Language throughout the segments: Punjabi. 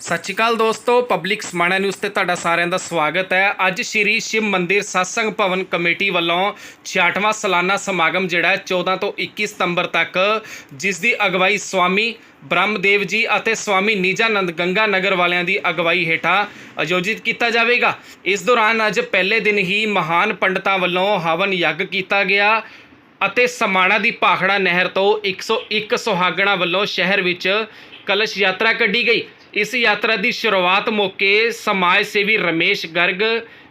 ਸਤਿ ਸ਼੍ਰੀ ਅਕਾਲ ਦੋਸਤੋ ਪਬਲਿਕ ਸਮਾਣਾ ਨਿਊਜ਼ ਤੇ ਤੁਹਾਡਾ ਸਾਰਿਆਂ ਦਾ ਸਵਾਗਤ ਹੈ। ਅੱਜ ਸ਼੍ਰੀ ਸ਼ਿਵ ਮੰਦਿਰ satsang ਭਵਨ ਕਮੇਟੀ ਵੱਲੋਂ 66ਵਾਂ ਸਾਲਾਨਾ ਸਮਾਗਮ ਜਿਹੜਾ ਹੈ 14 ਤੋਂ 21 ਸਤੰਬਰ ਤੱਕ, ਜਿਸ ਦੀ ਅਗਵਾਈ ਸਵਾਮੀ ਬ੍ਰਹਮਦੇਵ ਜੀ ਅਤੇ ਸਵਾਮੀ ਨਿਜਾਨੰਦ ਗੰਗਾ ਨਗਰ ਵਾਲਿਆਂ ਦੀ ਅਗਵਾਈ ਹੇਠਾਂ ਆਯੋਜਿਤ ਕੀਤਾ ਜਾਵੇਗਾ। ਇਸ ਦੌਰਾਨ ਅੱਜ ਪਹਿਲੇ ਦਿਨ ਹੀ ਮਹਾਨ ਪੰਡਤਾਂ ਵੱਲੋਂ ਹਵਨ ਯੱਗ ਕੀਤਾ ਗਿਆ ਅਤੇ ਸਮਾਣਾ ਦੀ ਭਾਖੜਾ ਨਹਿਰ ਤੋਂ 101 ਸੁਹਾਗਣਾ ਵੱਲੋਂ ਸ਼ਹਿਰ ਵਿੱਚ ਕਲਸ਼ ਯਾਤਰਾ ਕੱਢੀ ਗਈ। ਇਸ ਯਾਤਰਾ ਦੀ ਸ਼ੁਰੂਆਤ ਮੌਕੇ ਸਮਾਜ ਸੇਵੀ ਰਮੇਸ਼ ਗਰਗ,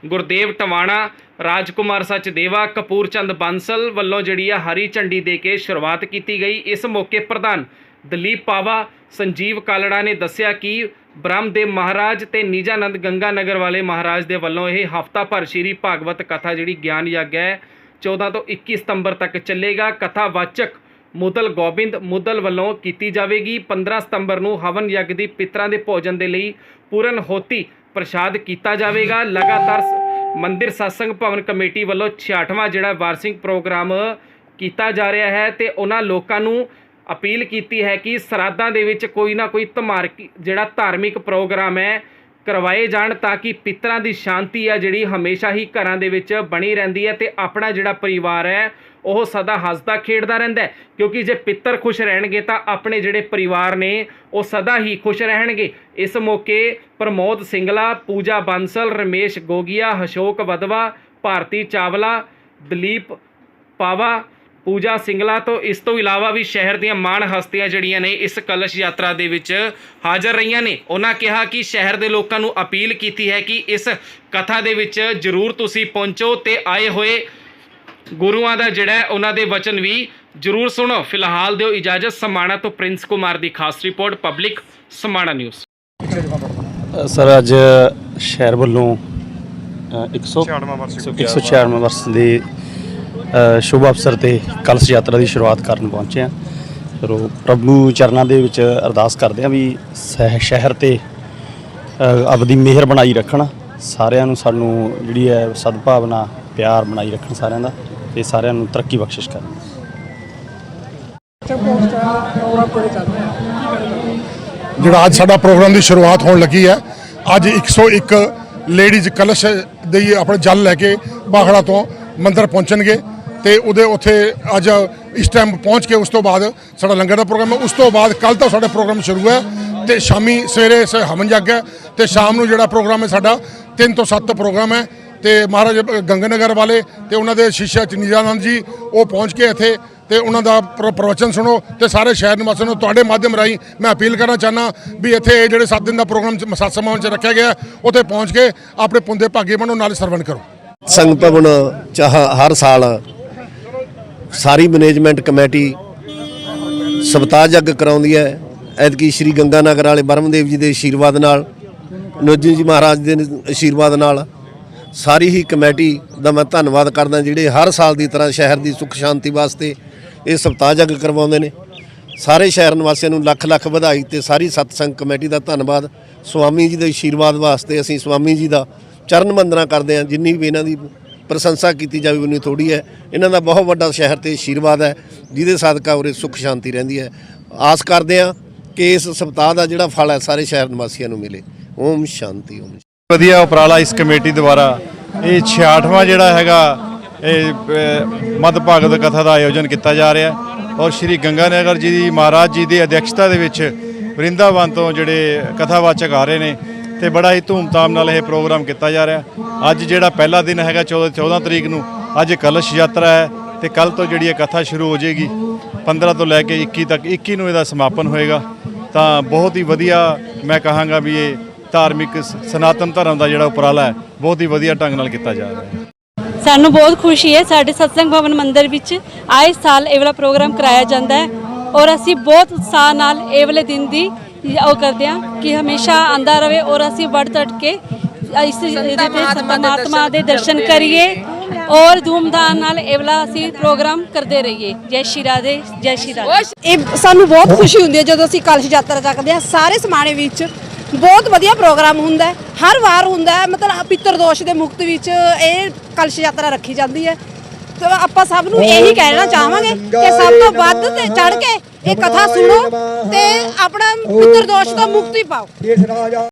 ਗੁਰਦੇਵ ਟਵਾਣਾ, ਰਾਜਕੁਮਾਰ ਸਚਦੇਵਾ, ਕਪੂਰ ਚੰਦ ਬਾਂਸਲ ਵੱਲੋਂ ਜਿਹੜੀ ਆ ਹਰੀ ਝੰਡੀ ਦੇ ਕੇ ਸ਼ੁਰੂਆਤ ਕੀਤੀ ਗਈ। ਇਸ ਮੌਕੇ ਪ੍ਰਧਾਨ ਦਲੀਪ ਪਾਵਾ, ਸੰਜੀਵ ਕਾਲੜਾ ਨੇ ਦੱਸਿਆ ਕਿ ਬ੍ਰਹਮਦੇਵ ਮਹਾਰਾਜ ਤੇ ਨਿਜਾਨੰਦ ਗੰਗਾ ਨਗਰ ਵਾਲੇ ਮਹਾਰਾਜ ਦੇ ਵੱਲੋਂ ਇਹ ਹਫਤਾ ਭਰ ਸ਼੍ਰੀ ਭਾਗਵਤ ਕਥਾ ਜਿਹੜੀ ਗਿਆਨ ਯੱਗ ਹੈ 14 ਤੋਂ 21 ਸਤੰਬਰ ਤੱਕ ਚੱਲੇਗਾ। ਕਥਾ ਵਾਚਕ ਮੁਦਲ ਗੋਬਿੰਦ ਮੁਦਲ ਵੱਲੋਂ ਕੀਤੀ ਜਾਵੇਗੀ 15 ਸਤੰਬਰ ਨੂੰ ਹਵਨ ਯੱਗ ਦੀ ਪਿਤਰਾਂ ਦੇ ਭੋਜਨ ਦੇ ਲਈ ਪੂਰਨ ਹੋਤੀ ਪ੍ਰਸ਼ਾਦ ਕੀਤਾ ਜਾਵੇਗਾ। ਲਗਾਤਾਰ ਸ- ਮੰਦਿਰ satsang ਭਵਨ ਕਮੇਟੀ ਵੱਲੋਂ 66ਵਾਂ ਜਿਹੜਾ ਵਾਰਸ਼ਿਕ ਪ੍ਰੋਗਰਾਮ ਕੀਤਾ ਜਾ ਰਿਹਾ ਹੈ ਤੇ ਉਹਨਾਂ ਲੋਕਾਂ ਨੂੰ ਅਪੀਲ ਕੀਤੀ ਹੈ ਕਿ ਸਰਾਧਾਂ ਦੇ ਵਿੱਚ ਕੋਈ ਨਾ ਕੋਈ ਧਮਾਰਕ ਜਿਹੜਾ ਧਾਰਮਿਕ ਪ੍ਰੋਗਰਾਮ ਹੈ ਕਰਵਾਏ ਜਾਣ ਤਾਂ ਕਿ ਪਿਤਰਾਂ ਦੀ ਸ਼ਾਂਤੀ ਆ ਜਿਹੜੀ ਹਮੇਸ਼ਾ ਹੀ ਘਰਾਂ ਦੇ ਵਿੱਚ ਬਣੀ ਰਹਿੰਦੀ ਹੈ ਤੇ ਆਪਣਾ ਜਿਹੜਾ ਪਰਿਵਾਰ ਹੈ, ਉਹ ਸਦਾ ਹੱਸਦਾ ਖੇਡਦਾ ਰਹਿੰਦਾ ਕਿਉਂਕਿ ਜੇ ਪਿੱਤਰ ਖੁਸ਼ ਰਹਿਣਗੇ ਤਾਂ ਆਪਣੇ ਜਿਹੜੇ ਪਰਿਵਾਰ ਨੇ, ਉਹ ਸਦਾ ਹੀ ਖੁਸ਼ ਰਹਿਣਗੇ। ਇਸ ਮੌਕੇ ਪ੍ਰਮੋਦ ਸਿੰਗਲਾ, ਪੂਜਾ ਬਾਂਸਲ, ਰਮੇਸ਼ ਗੋਗੀਆ ਅਸ਼ੋਕ ਵਦਵਾ, ਭਾਰਤੀ ਚਾਵਲਾ, ਦਲੀਪ ਪਾਵਾ ਪੂਜਾ ਸਿੰਗਲਾ ਤੋਂ ਇਸ ਤੋਂ ਇਲਾਵਾ ਵੀ ਸ਼ਹਿਰ ਦੀਆਂ ਮਾਣ ਹਸਤੀਆਂ ਜਿਹੜੀਆਂ ਨੇ ਇਸ ਕਲਸ਼ ਯਾਤਰਾ ਦੇ ਵਿੱਚ ਹਾਜ਼ਰ ਰਹੀਆਂ ਨੇ। ਉਹਨਾਂ ਕਿਹਾ ਕਿ ਸ਼ਹਿਰ ਦੇ ਲੋਕਾਂ ਨੂੰ ਅਪੀਲ ਕੀਤੀ ਹੈ ਕਿ ਇਸ ਕਥਾ ਦੇ ਵਿੱਚ ਜ਼ਰੂਰ ਤੁਸੀਂ ਪਹੁੰਚੋ ਤੇ ਆਏ ਹੋਏ ਗੁਰੂਆਂ ਦਾ ਜਿਹੜਾ ਉਹਨਾਂ ਦੇ ਵਚਨ ਵੀ ਜ਼ਰੂਰ ਸੁਣੋ। ਫਿਲਹਾਲ ਦਿਓ ਇਜਾਜ਼ਤ ਸਮਾਣਾ ਤੋਂ ਪ੍ਰਿੰਸ ਕੁਮਾਰ ਦੀ ਖਾਸ report Public Samana News. Sir ਅੱਜ ਸ਼ਹਿਰ ਵੱਲੋਂ ਅ, 196ਵਾਂ ਵਰਸ 196ਵਾਂ ਵਰਸ ਦੇ ਸ਼ੁਭ ਅਵਸਰ ਤੇ ਕਲਸ਼ ਯਾਤਰਾ ਦੀ ਸ਼ੁਰੂਆਤ ਕਰਨ ਪਹੁੰਚੇ ਆ ਚਲੋ ਪ੍ਰਭੂ ਚਰਨਾਂ ਦੇ ਵਿੱਚ ਅਰਦਾਸ ਕਰਦੇ ਆ ਵੀ ਸਹਿ- ਸ਼ਹਿਰ ਤੇ ਆਪਦੀ ਮਿਹਰ ਬਣਾਈ ਰੱਖਣ। ਸਾਰਿਆਂ ਨੂੰ ਸਾਨੂੰ ਜਿਹੜੀ ਹੈ ਸਦਭਾਵਨਾ ਪਿਆਰ ਬਣਾਈ ਰੱਖਣ ਸਾਰਿਆਂ ਦਾ ਤੇ ਸਾਰਿਆਂ ਨੂੰ ਤਰੱਕੀ ਬਖਸ਼ਿਸ਼ ਕਰਨ। ਜਿਹੜਾ ਅੱਜ ਸਾਡਾ ਪ੍ਰੋਗਰਾਮ ਦੀ ਸ਼ੁਰੂਆਤ ਹੋਣ ਲੱਗੀ ਹੈ ਅੱਜ 101 ਲੇਡੀਜ਼ ਕਲਸ਼ ਦੇ ਆਪਣੇ ਜਲ ਲੈ ਕੇ ਬਾਖੜਾ ਤੋਂ ਮੰਦਿਰ ਪਹੁੰਚਣਗੇ। ਤੇ ਉਹਦੇ ਉੱਥੇ ਅੱਜ ਇਸ ਟਾਈਮ ਪਹੁੰਚ ਕੇ ਉਸ ਤੋਂ ਬਾਅਦ ਸਾਡਾ ਲੰਗਰ ਦਾ ਪ੍ਰੋਗਰਾਮ ਹੈ। ਉਸ ਤੋਂ ਬਾਅਦ ਕੱਲ ਤੋਂ ਸਾਡਾ ਪ੍ਰੋਗਰਾਮ ਸ਼ੁਰੂ ਹੈ ਤੇ ਸ਼ਾਮੀ ਸਵੇਰੇ ਸ ਹਵਨ ਜੱਗ ਹੈ ਤੇ ਸ਼ਾਮ ਨੂੰ ਜਿਹੜਾ ਪ੍ਰੋਗਰਾਮ ਹੈ ਸਾਡਾ 3 ਤੋਂ 7 ਪ੍ਰੋਗਰਾਮ ਹੈ ਤੇ ਮਹਾਰਾਜ ਗੰਗਨਗਰ ਵਾਲੇ ਤੇ ਉਹਨਾਂ ਦੇ ਸ਼ੀਸ਼ਾ ਚ ਜੀ ਉਹ ਪਹੁੰਚ ਕੇ ਇੱਥੇ ਤੇ ਉਹਨਾਂ ਦਾ ਪ੍ਰ- ਪ੍ਰਵਚਨ ਸੁਣੋ ਤੇ ਸਾਰੇ ਸ਼ਹਿਰ ਨਿਵਾਸੀਆਂ ਨੂੰ ਤੁਹਾਡੇ ਮਾਧਿਅਮ ਰਾਹੀਂ ਮੈਂ ਅਪੀਲ ਕਰਨਾ ਚਾਹਨਾ ਵੀ ਇੱਥੇ ਇਹ ਜਿਹੜੇ 7 ਦਿਨ ਦਾ ਪ੍ਰੋਗਰਾਮ ਸੱਤ ਸਮਾਂ ਚ ਰੱਖਿਆ ਗਿਆ ਹੈ, ਉੱਥੇ ਪਹੁੰਚ ਕੇ ਆਪਣੇ ਪੁੰਦੇ ਭਾਗੇ ਬਣੋ ਨਾਲ ਸਰਵਣ ਕਰੋ। ਸੰਗ ਭਵਨ ਚਾਹ ਹਰ ਸਾਲ ਸਾਰੀ ਮੈਨੇਜਮੈਂਟ ਕਮੇਟੀ ਸਬਤਾਜ ਜੱਗ ਕਰਾਉਂਦੀ ਹੈ। ਐਤਕੀ ਸ਼੍ਰੀ ਗੰਗਾ ਨਗਰ ਵਾਲੇ ਬਰਮਦੇਵ ਜੀ ਦੇ ਆਸ਼ੀਰਵਾਦ ਨਾਲ, ਨੋਜੀ ਜੀ ਮਹਾਰਾਜ ਦੇ ਆਸ਼ੀਰਵਾਦ ਨਾਲ ਸਾਰੀ ਹੀ ਕਮੇਟੀ ਦਾ ਮੈਂ ਧੰਨਵਾਦ ਕਰਦਾ, ਜਿਹੜੇ ਹਰ ਸਾਲ ਦੀ ਤਰ੍ਹਾਂ ਸ਼ਹਿਰ ਦੀ ਸੁੱਖ ਸ਼ਾਂਤੀ ਵਾਸਤੇ ਇਹ ਸਬਤਾਜ ਜੱਗ ਕਰਵਾਉਂਦੇ ਨੇ। ਸਾਰੇ ਸ਼ਹਿਰ ਨਿਵਾਸੀਆਂ ਨੂੰ ਲੱਖ ਲੱਖ ਵਧਾਈ ਤੇ ਸਾਰੀ ਸਤਸੰਗ ਕਮੇਟੀ ਦਾ ਧੰਨਵਾਦ। ਸਵਾਮੀ ਜੀ ਦੇ ਆਸ਼ੀਰਵਾਦ ਵਾਸਤੇ ਅਸੀਂ ਸਵਾਮੀ ਜੀ ਦਾ ਚਰਨ ਵੰਦਨਾ ਕਰਦੇ ਹਾਂ, ਜਿੰਨੀ ਵੀ ਇਹਨਾਂ ਦੀ ਪ੍ਰਸ਼ੰਸਾ ਕੀਤੀ ਜਾਵੇ ਉਨੀ ਥੋੜੀ ਹੈ। ਇਹਨਾਂ ਦਾ ਬਹੁਤ ਵੱਡਾ ਸ਼ਹਿਰ ਤੇ ਆਸ਼ੀਰਵਾਦ ਹੈ, ਜਿਹਦੇ ਸਦਕਾ ਉਰੇ ਸੁੱਖ ਸ਼ਾਂਤੀ ਰਹਿੰਦੀ ਹੈ। ਆਸ ਕਰਦੇ ਹਾਂ ਕਿ ਇਸ ਸਪਤਾਹ ਦਾ ਜਿਹੜਾ ਫਲ ਹੈ, ਸਾਰੇ ਸ਼ਹਿਰ ਨਿਵਾਸੀਆਂ ਨੂੰ ਮਿਲੇ। ਓਮ ਸ਼ਾਂਤੀ, ਓਮ ਵਧੀਆ ਉਪਰਾਲਾ ਇਸ ਕਮੇਟੀ ਦੁਆਰਾ। ਇਹ 66ਵਾਂ ਜਿਹੜਾ ਹੈਗਾ, ਇਹ ਮਦ ਭਾਗਵਤ ਕਥਾ ਦਾ ਆਯੋਜਨ ਕੀਤਾ ਜਾ ਰਿਹਾ ਔਰ ਸ਼੍ਰੀ ਗੰਗਾ ਨਗਰ ਜੀ ਦੀ ਮਹਾਰਾਜ ਜੀ ਦੀ ਅਧਿਕਸ਼ਤਾ ਦੇ ਵਿੱਚ ਵਰਿੰਦਾਵਨ ਤੋਂ ਜਿਹੜੇ ਕਥਾਵਾਚਕ ਆ ਰਹੇ ਨੇ ਤੇ ਬੜਾ ਹੀ ਧੂਮਧਾਮ ਨਾਲ ਇਹ ਪ੍ਰੋਗਰਾਮ ਕੀਤਾ ਜਾ ਰਿਹਾ। ਅੱਜ ਜਿਹੜਾ ਪਹਿਲਾ ਦਿਨ ਹੈਗਾ 14 14 ਤਰੀਕ ਨੂੰ, ਅੱਜ ਕਲਸ਼ ਯਾਤਰਾ ਹੈ ਤੇ ਕੱਲ ਤੋਂ ਜਿਹੜੀ ਇਹ ਕਥਾ ਸ਼ੁਰੂ ਹੋ ਜਾਏਗੀ 15 ਤੋਂ ਲੈ ਕੇ 21 ਤੱਕ 21 ਨੂੰ ਇਹਦਾ ਸਮਾਪਨ ਹੋਏਗਾ। ਤਾਂ ਬਹੁਤ ਹੀ ਵਧੀਆ ਮੈਂ ਕਹਾਂਗਾ ਵੀ ਇਹ ਧਾਰਮਿਕ ਸ- ਸਨਾਤਨ ਧਰਮ ਦਾ ਜਿਹੜਾ ਉਪਰਾਲਾ ਹੈ, ਬਹੁਤ ਹੀ ਵਧੀਆ ਢੰਗ ਨਾਲ ਕੀਤਾ ਜਾ ਰਿਹਾ ਹੈ। ਸਾਨੂੰ ਬਹੁਤ ਖੁਸ਼ੀ ਹੈ, ਸਾਡੇ ਸਤਸੰਗ ਭਵਨ ਮੰਦਿਰ ਵਿੱਚ ਆਏ ਸਾਲ ਇਹ ਵਾਲਾ ਪ੍ਰੋਗਰਾਮ ਕਰਾਇਆ ਜਾਂਦਾ ਹੈ ਔਰ ਅਸੀਂ ਬਹੁਤ ਉਤਸ਼ਾਹ ਨਾਲ ਇਹ ਵਾਲੇ ਦਿਨ ਦੀ ਉਹ ਕਰਦੇ ਹਾਂ ਕਿ ਹਮੇਸ਼ਾ ਆਂਦਾ ਰਵੇ ਔਰ ਅਸੀਂ ਵੜ ਤੜ ਕੇ ਇਸ ਪਰਮਾਤਮਾ ਦੇ ਦਰਸ਼ਨ ਕਰੀਏ ਔਰ ਧੂਮਧਾਮ ਨਾਲ ਇਹ ਵਾਲਾ ਅਸੀਂ ਪ੍ਰੋਗਰਾਮ ਕਰਦੇ ਰਹੀਏ। ਜੈ ਸ਼੍ਰੀ ਰਾਧੇ ਜੈ ਸ਼੍ਰੀ ਰਾਧੇ। ਇਹ ਸਾਨੂੰ ਬਹੁਤ ਖੁਸ਼ੀ ਹੁੰਦੀ ਹੈ ਜਦੋਂ ਅਸੀਂ ਕਲਸ਼ ਯਾਤਰਾ ਚੱਕਦੇ ਹਾਂ। ਸਾਰੇ ਸਮਾਣੇ ਵਿੱਚ ਬਹੁਤ ਵਧੀਆ ਪ੍ਰੋਗਰਾਮ ਹੁੰਦਾ ਹਰ ਵਾਰ ਹੁੰਦਾ ਮਤਲਬ ਪਿੱਤਰ ਦੋਸ਼ ਦੇ ਮੁਕਤ ਵਿੱਚ ਇਹ ਕਲਸ਼ ਯਾਤਰਾ ਰੱਖੀ ਜਾਂਦੀ ਹੈ। ਤੇ ਆਪਾਂ ਸਭ ਨੂੰ ਇਹੀ ਕਹਿਣਾ ਚਾਹਾਂਗੇ ਕਿ ਸਭ ਤੋਂ ਵੱਧ ਤੇ ਚੜ ਕੇ ਇਹ ਕਥਾ ਸੁਣੋ ਤੇ ਆਪਣਾ ਪਿੱਤਰ ਦੋਸ਼ ਤੋਂ ਮੁਕਤੀ ਪਾਓ।